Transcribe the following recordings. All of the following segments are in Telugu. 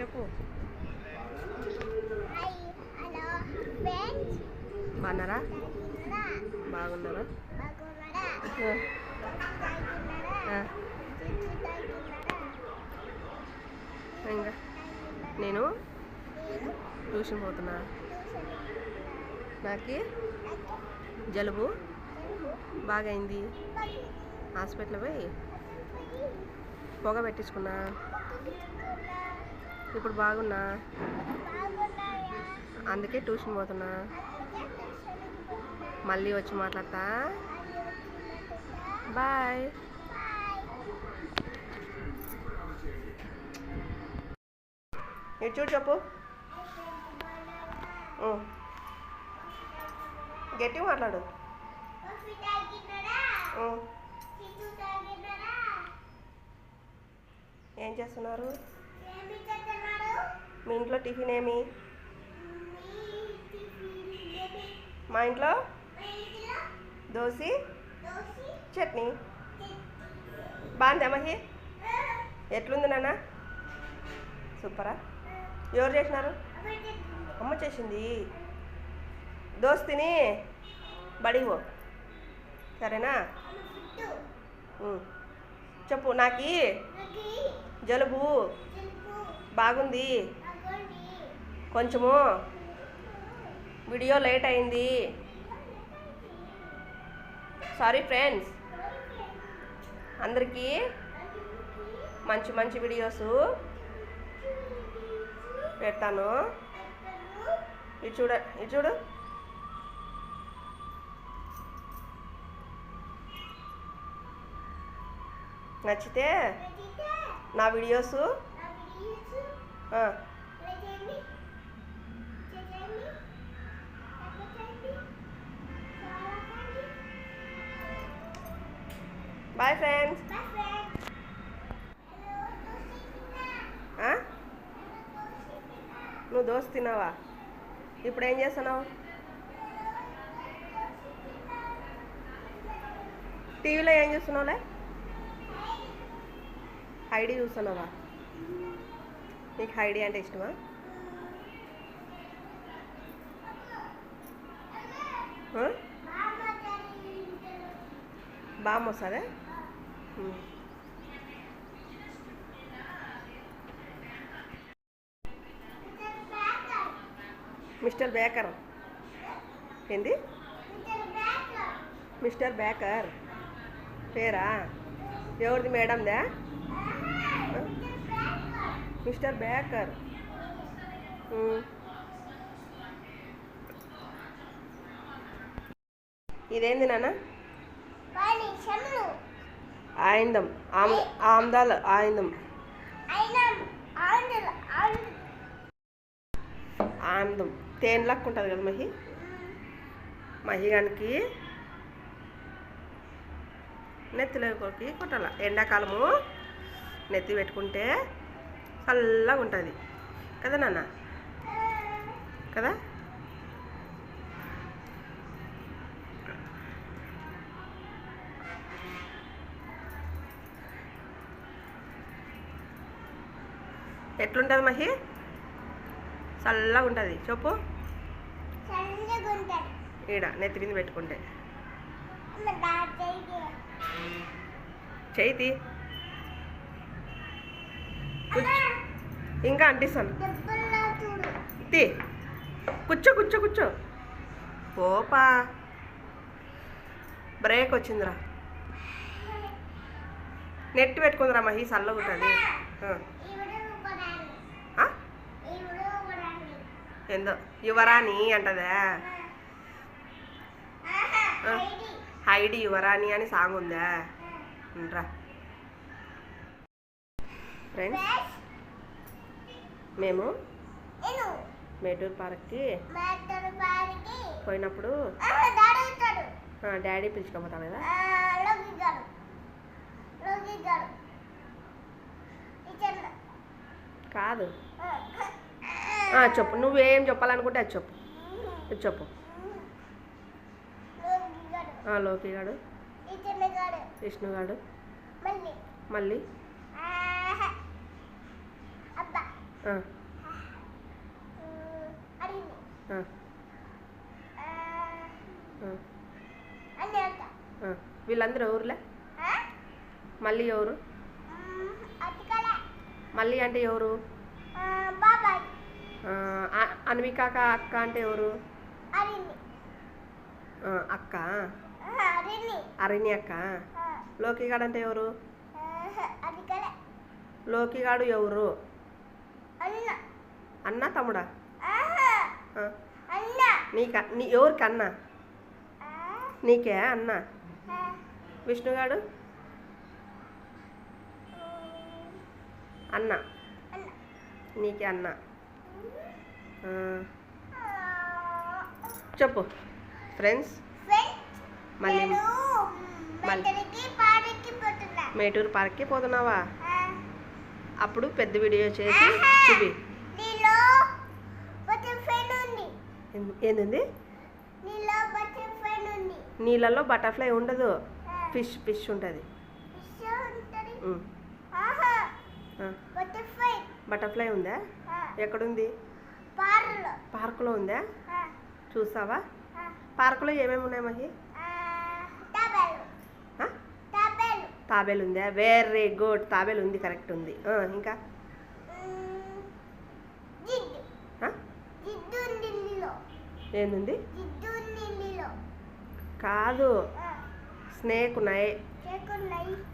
చెప్పు. బాగున్నారా? బాగున్నారా? ఇంకా? నేను ట్యూషన్ పోతున్నా. నాకు జలుబు. బాగుంది. హాస్పిటల్ పోయి పొగ పెట్టించుకున్నా. ఇప్పుడు బాగున్నా? అందుకే ట్యూషన్ పోతున్నా. మళ్ళీ వచ్చి మాట్లాడతా. బాయ్. ఇటు చూడు చెప్పు. గట్టి మాట్లాడు. ఏం చేస్తున్నారు? చేస్తున్నారు? మీ ఇంట్లో టిఫిన్ ఏమి? మీ ఇంట్లో దోశ చట్నీ. బాగుందా మహి? ఎట్లుంది నాన్న? సూపరా. ఎవరు చేసినారు? అమ్మ చేసింది. దోశ తిని బడికి పో. సరేనా. చెప్పు నాకి జలుబు బాగుంది. కొంచెము వీడియో లేట్ అయింది. సారీ ఫ్రెండ్స్ అందరికీ మంచి మంచి వీడియోస్ పెడతాను. ఇది చూడ ఇది చూడు. నచ్చితే నా వీడియోస్ బాయ్ ఫ్రెండ్స్? నువ్వు దోశ తిన్నావా? ఇప్పుడు ఏం చేస్తున్నావు? టీవీలో ఏం చూస్తున్నావులే? హైడీ చూస్తున్నావా? నీకు హైడీ అంటే ఇష్టమా? బామ్మ వస్తుందా. Mr Baker. ఏంది? Mr Baker. పేరా? ఎవరిది మేడందా? Mister baker. ఇదేంది నాన్న? ఆయిందం ఆమ్ ఆమ్దాల్ ఆయిందం ఆనందం తేనె లెక్క ఉంటుంది కదా మహి? మహిగానికి నెత్తిలోకి కొట్టాల. ఎండాకాలము నెత్తి పెట్టుకుంటే చల్లగా ఉంటుంది కదా నాన్న? కదా? ఎట్లుంటుంది మహి? చల్లగా ఉంటుంది చెప్పు ఈడ నెత్తి మీద పెట్టుకుంటే. చేతి ఇంకా అంటిస్తాను. తీ కూర్చో కూర్చో కూర్చో. పోపా. బ్రేక్ వచ్చిందిరా. నెట్ పెట్టుకుందిరా మహి చల్లగా ఏందో? యువరాణి అంటదా. హైడి యువరాణి అని సాంగ్ ఉందా? రా ఫ్రెండ్స్ మేము మేటూర్ పార్క్కి పోయినప్పుడు డాడీ పిలుచుకోపోతాం కదా? కాదు. చెప్పు. నువ్వేం చెప్పాలనుకుంటే అది చెప్పు. ఇది చెప్పు. లోకి గాడు విష్ణు గాడు మళ్ళీ. వీళ్ళందరూ ఎవరులే? మళ్ళీ ఎవరు? మళ్ళీ అంటే ఎవరు? బాబాయ్. అన్వికాక అక్క అంటే ఎవరు? అక్క? అరణ్య అక్క? లోకిగాడు అంటే ఎవరు? లోకిగాడు ఎవరు? అన్న. తమ్ముడా? నీక నీ ఎవరికి అన్న? నీకే అన్న? విష్ణుగాడు అన్న. నీకే అన్న. చెప్పు. ఫ్రెండ్స్ మళ్ళీ మేటూరు పార్క్కి పోతున్నావా? అప్పుడు పెద్ద వీడియో చేసి చూపి. ఏంది- ఏంది నీలో బటర్ఫ్లై ఉంది. నీళ్ళల్లో బటర్ఫ్లై ఉండదు. ఫిష్ ఫిష్ ఉంటుంది. బటర్ఫ్లై ఉందా? ఎక్కడుంది? పార్కులో. ఉందా? చూసావా? పార్కులో ఏమేమి ఉన్నాయి మహి? తాబేలు. ఉందా? Very good. తాబేలు ఉంది కరెక్ట్ ఉంది. ఇంకా? ఏంది కాదు. స్నేక్ ఉన్నాయి.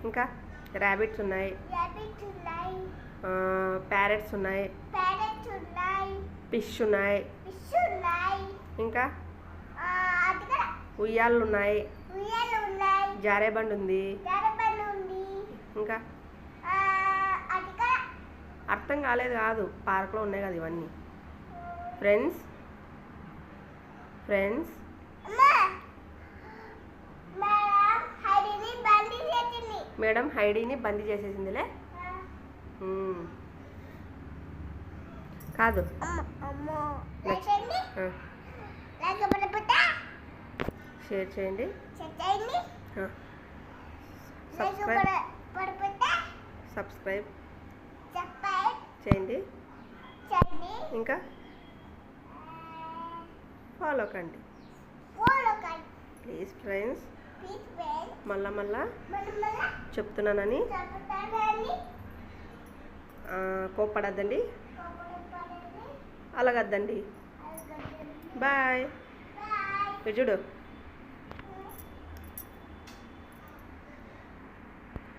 ఇంకా? ర్యాబిట్స్ ఉన్నాయి. ప్యారెట్స్ ఉన్నాయి. ఫిష్ ఉన్నాయి. ఇంకా? ఉయ్యాలు ఉన్నాయి. జారబండి ఉంది. ఇంకా? అర్థం కాలేదు కాదు. పార్కులో ఉన్నాయి కదా ఇవన్నీ. ఫ్రెండ్స్ ఫ్రెండ్స్ అమ్మా మేడం హరిని బండి చేసింది మేడం హైడీని బందీ చేసేసిందిలే. కాదు. షేర్ చేయండి. సబ్స్క్రైబ్. చేయండి. ఇంకా? ఫాలో కండి. Please friends. మళ్ళా మళ్ళా చెప్తున్నానని. కోప్పడద్దండి. అలాగద్దండి. అలాగే బాయ్. చూడు.